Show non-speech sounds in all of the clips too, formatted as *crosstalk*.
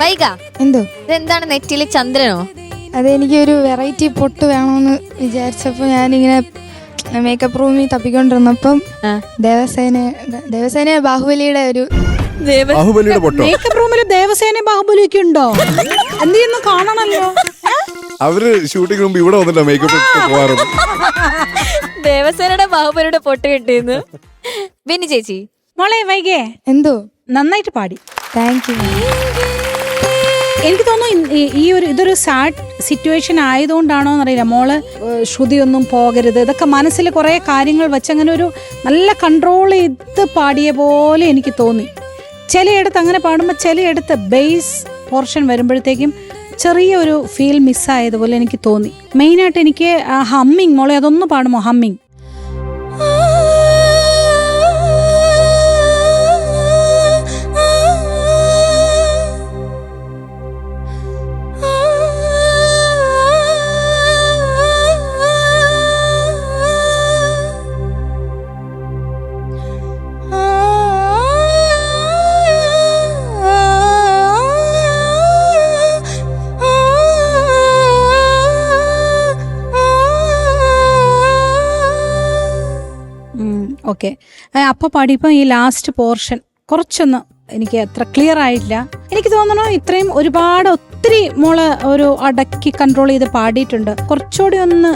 വൈക എന്തോ? ഇതെന്താണ് നെറ്റിലെ ചന്ദ്രനോ? അതെനിക്ക് ഒരു വെറൈറ്റി പൊട്ട് വേണമെന്ന് വിചാരിച്ചപ്പോൾ ഞാനിങ്ങനെ മേക്കപ്പ് റൂമിൽ തപ്പിക്കൊണ്ടിരുന്നപ്പം ദേവസേന ദേവസേന ബാഹുബലിയുടെ ഒരു ബാഹുബലിയുടെ പൊട്ടോ? മേക്കപ്പ് റൂമിൽ ദേവസേന ബാഹുബലിയൊക്കെ ഉണ്ടോ? എന്ത് ചെയ്യുന്നു കാണണല്ലോ അവർ ഷൂട്ടിംഗ് മുമ്പ് ഇവിടെ വന്നിട്ടോ മേക്കപ്പ് പോവാറുണ്ട് ദേവസേനയുടെ ബാഹുബലിയുടെ പൊട്ട് കിട്ടിയെന്ന്. ബിന്നി ചേച്ചി. മോളെ വൈകേ എന്തോ? നന്നായിട്ട് പാടി. താങ്ക് യു എനിക്ക് തോന്നുന്നു ഈ- ഒരു ഇതൊരു സാഡ് സിറ്റുവേഷൻ ആയതുകൊണ്ടാണോ എന്നറിയില്ല. മോൾ ശ്രുതിയൊന്നും പോകരുത്. ഇതൊക്കെ മനസ്സിൽ കുറേ കാര്യങ്ങൾ വെച്ച് അങ്ങനെ ഒരു നല്ല കൺട്രോൾ ചെയ്ത് പാടിയ പോലെ എനിക്ക് തോന്നി. ചിലയിടത്ത് അങ്ങനെ പാടുമ്പോൾ ചിലയിടത്ത് ബേസ് പോർഷൻ വരുമ്പോഴത്തേക്കും ചെറിയൊരു ഫീൽ മിസ്സായതുപോലെ എനിക്ക് തോന്നി. മെയിനായിട്ട് എനിക്ക് ഹമ്മിങ് മോളെ അതൊന്ന് പാടുമോ? Humming okay. അപ്പോൾ പഠിപ്പം ഈ ലാസ്റ്റ് പോർഷൻ കുറച്ചൊന്ന് എനിക്ക് അത്ര ക്ലിയർ ആയില്ല എനിക്ക് തോന്നുന്നു ഇത്രയും ഒരുപാട് ഒത്തിരി മോൾ ഒരു അടക്കി കൺട്രോൾ ചെയ്ത് പാടിയിട്ടുണ്ട്. കുറച്ചുകൂടി ഒന്ന്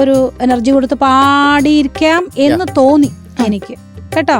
ഒരു എനർജി കൊടുത്ത് പാടിയിരിക്കാം എന്ന് തോന്നി എനിക്ക്. കേട്ടോ?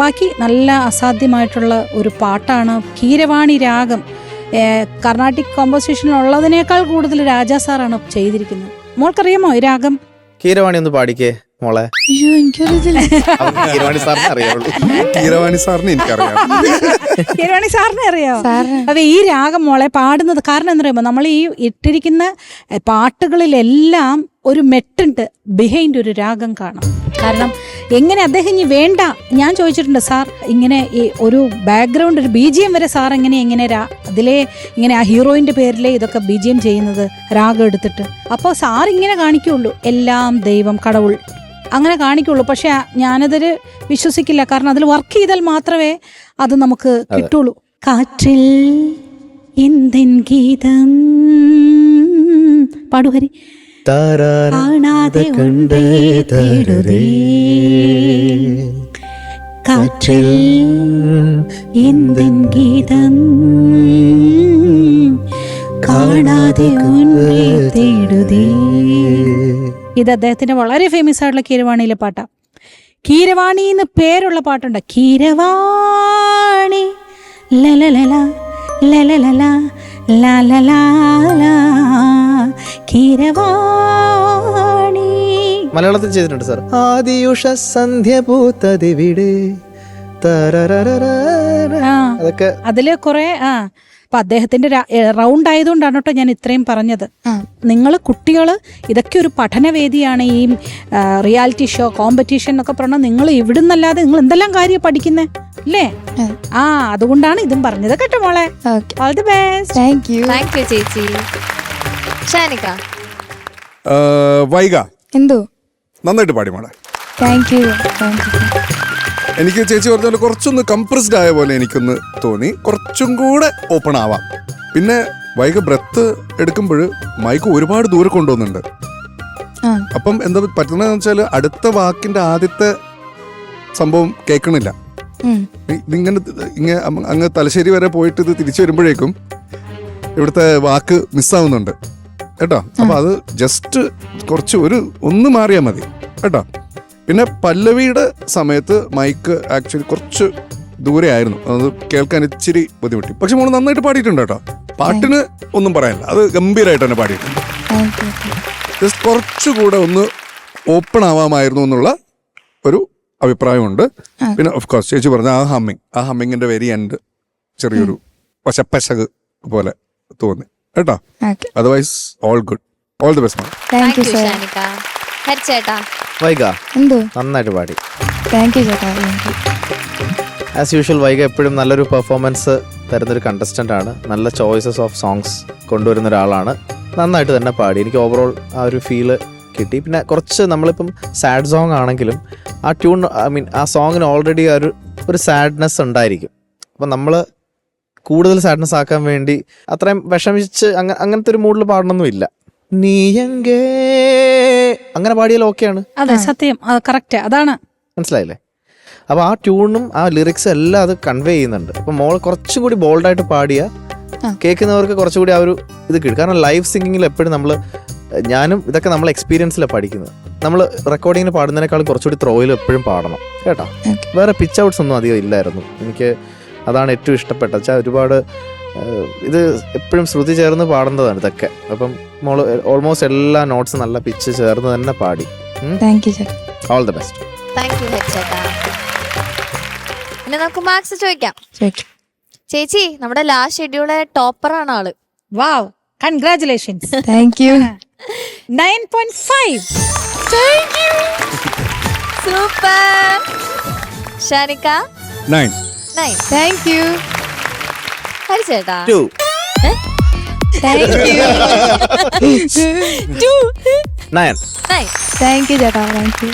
ബാക്കി നല്ല അസാധ്യമായിട്ടുള്ള ഒരു പാട്ടാണ് കീരവാണി രാഗം. കർണാട്ടിക് കോമ്പോസിഷൻ ഉള്ളതിനേക്കാൾ കൂടുതൽ രാജാ സാറാണ് ചെയ്തിരിക്കുന്നത്. മോൾക്കറിയാമോ ഈ രാഗം? കീരവാണി ഒന്ന് പാടിക്കേ. മോളെ? കീരവാണി സാറിനെ അറിയാവുള്ളൂ. കീരവാണി സാറിന് എനിക്കറിയാം. കീരവാണി സാറിനെ അറിയാം. അപ്പൊ ഈ രാഗം മോളെ പാടുന്നത് കാരണം എന്ന് പറയുമ്പോൾ നമ്മൾ ഈ ഇട്ടിരിക്കുന്ന പാട്ടുകളിലെല്ലാം ഒരു മെട്ടുണ്ട് ബിഹൈൻഡ് ഒരു രാഗം കാണാം. കാരണം എങ്ങനെ അദ്ദേഹം ഇനി വേണ്ട ഞാൻ ചോദിച്ചിട്ടുണ്ട് സാർ ഇങ്ങനെ ഈ ഒരു ബാക്ക്ഗ്രൗണ്ട് ഒരു ബി ജി എം വരെ സാർ എങ്ങനെ എങ്ങനെ രാ അതിലെ ഇങ്ങനെ ആ ഹീറോയിന്റെ പേരിലെ ഇതൊക്കെ ബി ജി എം ചെയ്യുന്നത് രാഗം എടുത്തിട്ട്? അപ്പോൾ സാർ ഇങ്ങനെ കാണിക്കുള്ളൂ എല്ലാം ദൈവം കടവുൾ. അങ്ങനെ കാണിക്കുള്ളൂ. പക്ഷെ ഞാനതിൽ വിശ്വസിക്കില്ല. കാരണം അതിൽ വർക്ക് ചെയ്താൽ മാത്രമേ അത് നമുക്ക് കിട്ടുള്ളൂ. കാറ്റിൽ എന്തെൻ ഗീതം. പാടുവരി കാണാതെ കാറ്റിൽ എന്തെൻ ഗീതം. കാണാതെ തേടുതേ. ഇത് അദ്ദേഹത്തിന്റെ വളരെ ഫേമസ് ആയിട്ടുള്ള കീരവാണിയിലെ പാട്ടാ കീരവാണി എന്ന് പേരുള്ള പാട്ടുണ്ട് കീരവാണി ലലലല ലലലല ലലലാല കീരവാണി മലയാളത്തിൽ ചെയ്തിട്ടുണ്ട് സാർ ആദിയുഷ സന്ധ്യ പൂത്തതിവിടെ അതൊക്കെ അതിൽ കുറെ ആ അപ്പൊ അദ്ദേഹത്തിന്റെ റൗണ്ട് ആയതുകൊണ്ടാണ് കേട്ടോ ഞാൻ ഇത്രയും പറഞ്ഞത്. നിങ്ങൾ കുട്ടികൾ ഇതൊക്കെ ഒരു പഠനവേദിയാണ് ഈ റിയാലിറ്റി ഷോ കോമ്പറ്റീഷൻ എന്നൊക്കെ പറഞ്ഞാൽ നിങ്ങൾ ഇവിടുന്നല്ലാതെ നിങ്ങൾ എന്തെല്ലാം കാര്യം പഠിക്കുന്നേ? അല്ലേ? ആ. അതുകൊണ്ടാണ് ഇതും പറഞ്ഞത് കേട്ടോ മോളെ. Okay all the best thank you thank you ചേച്ചി. ഷാനിക. വൈക എന്തോ? നന്നായിട്ട് പാടി മോളെ. താങ്ക് യു താങ്ക് യു എനിക്ക് ചേച്ചി പറഞ്ഞ പോലെ കുറച്ചൊന്ന് കംപ്രസ്ഡ് ആയ പോലെ എനിക്കൊന്ന് തോന്നി. കുറച്ചും കൂടെ ഓപ്പൺ ആവാം. പിന്നെ വൈകി ബ്രത്ത് എടുക്കുമ്പോൾ മൈക്ക് ഒരുപാട് ദൂരെ കൊണ്ടുപോകുന്നുണ്ട് അപ്പം എന്താ പറ്റുന്നതെന്ന് വെച്ചാൽ അടുത്ത വാക്കിന്റെ ആദ്യത്തെ സംഭവം കേൾക്കണില്ല. ഇതിങ്ങനെ ഇങ്ങനെ അങ്ങ് തലശ്ശേരി വരെ പോയിട്ട് ഇത് തിരിച്ചു വരുമ്പോഴേക്കും ഇവിടുത്തെ വാക്ക് മിസ്സാവുന്നുണ്ട് കേട്ടോ? അപ്പൊ അത് ജസ്റ്റ് കുറച്ച് ഒരു ഒന്ന് മാറിയാൽ മതി. കേട്ടോ? പിന്നെ പല്ലവിയുടെ സമയത്ത് മൈക്ക് ആക്ച്വലി കുറച്ച് ദൂരെ ആയിരുന്നു അത് കേൾക്കാൻ ഇച്ചിരി ബുദ്ധിമുട്ടി. പക്ഷെ മോൾ നന്നായിട്ട് പാടിയിട്ടുണ്ട് കേട്ടോ. പാട്ടിന് ഒന്നും പറയാനില്ല. അത് ഗംഭീരമായിട്ട് തന്നെ പാടിയിട്ടുണ്ട്. ജസ്റ്റ് കുറച്ചുകൂടെ ഒന്ന് ഓപ്പൺ ആവാമായിരുന്നു എന്നുള്ള ഒരു അഭിപ്രായമുണ്ട്. പിന്നെ ഓഫ് കോഴ്സ് ചേച്ചി പറഞ്ഞ ആ ഹമ്മിങ്. ആ ഹമ്മിങ്ങിന്റെ വെരി എൻഡ് ചെറിയൊരു പശപ്പശക് പോലെ തോന്നി. കേട്ടോ? Otherwise all good all the best thank you ഹരിച്ചേട്ടാ. Vaika എന്തോ? നന്നായിട്ട് പാടി. താങ്ക് യു ചേട്ടാ ആസ് യൂഷ്വൽ വൈക എപ്പോഴും നല്ലൊരു പെർഫോമൻസ് തരുന്നൊരു കണ്ടസ്റ്റന്റ് ആണ്. നല്ല ചോയ്സസ് ഓഫ് സോങ്സ് കൊണ്ടുവരുന്ന ഒരാളാണ്. നന്നായിട്ട് തന്നെ പാടി. എനിക്ക് ഓവറോൾ ആ ഒരു ഫീൽ കിട്ടി. പിന്നെ കുറച്ച് നമ്മളിപ്പം സാഡ് സോങ് ആണെങ്കിലും ആ ട്യൂൺ ഐ മീൻ ആ സോങ്ങിന് ഓൾറെഡി ഒരു ഒരു സാഡ്നെസ് ഉണ്ടായിരിക്കും. അപ്പം നമ്മൾ കൂടുതൽ സാഡ്നെസ് ആക്കാൻ വേണ്ടി അത്രയും വിഷമിച്ച് അങ്ങ അങ്ങനത്തെ ഒരു മൂഡിൽ പാടണമൊന്നുമില്ല നീയങ്കേ. അങ്ങനെ പാടിയാൽ ഓക്കെയാണ് അതെ സത്യം. കറക്റ്റ് അതാണ്. മനസ്സിലായില്ലേ? അപ്പോൾ ആ ട്യൂണും ആ ലിറിക്സും എല്ലാം അത് കൺവേ ചെയ്യുന്നുണ്ട്. അപ്പോൾ മോൾ കുറച്ചും കൂടി ബോൾഡായിട്ട് പാടിയ. കേൾക്കുന്നവർക്ക് കുറച്ചുകൂടി ആ ഒരു ഇത് കിട്ടും. കാരണം ലൈവ് സിംഗിങ്ങിൽ എപ്പോഴും നമ്മൾ ഞാനും ഇതൊക്കെ നമ്മൾ എക്സ്പീരിയൻസിലാണ് പഠിക്കുന്നത്. നമ്മൾ റെക്കോർഡിങ്ങിന് പാടുന്നതിനേക്കാളും കുറച്ചുകൂടി ത്രോയിൽ എപ്പോഴും പാടണം. കേട്ടോ? വേറെ പിച്ച് ഔട്ട്സ് ഒന്നും അധികം ഇല്ലായിരുന്നു. എനിക്ക് അതാണ് ഏറ്റവും ഇഷ്ടപ്പെട്ടത്. വെച്ചാൽ ഒരുപാട് ഇത് എപ്പോഴും ശ്രുതി ചേർന്ന് പാടേണ്ടതാണ് ഇതൊക്കെ. അപ്പം മോൾ ഓൾമോസ്റ്റ് എല്ലാ നോട്ട്സും നല്ല പിച്ച് ചേർന്ന് തന്നെ പാടി. Thank you all the best thank you പിന്നെ നമുക്ക് മാർക്സ് ചോദിക്കാം. ചേച്ചി നമ്മുടെ ലാസ്റ്റ് ഷെഡ്യൂളെ ആണ് ആൾ. Wow congratulations thank you nine point five super ഷാനിക്ക? Nine nine thank you ഹരിച്ചേട്ടാ too. Thank you *laughs* *laughs* nine. Thank you ചേട്ടാ. Thank you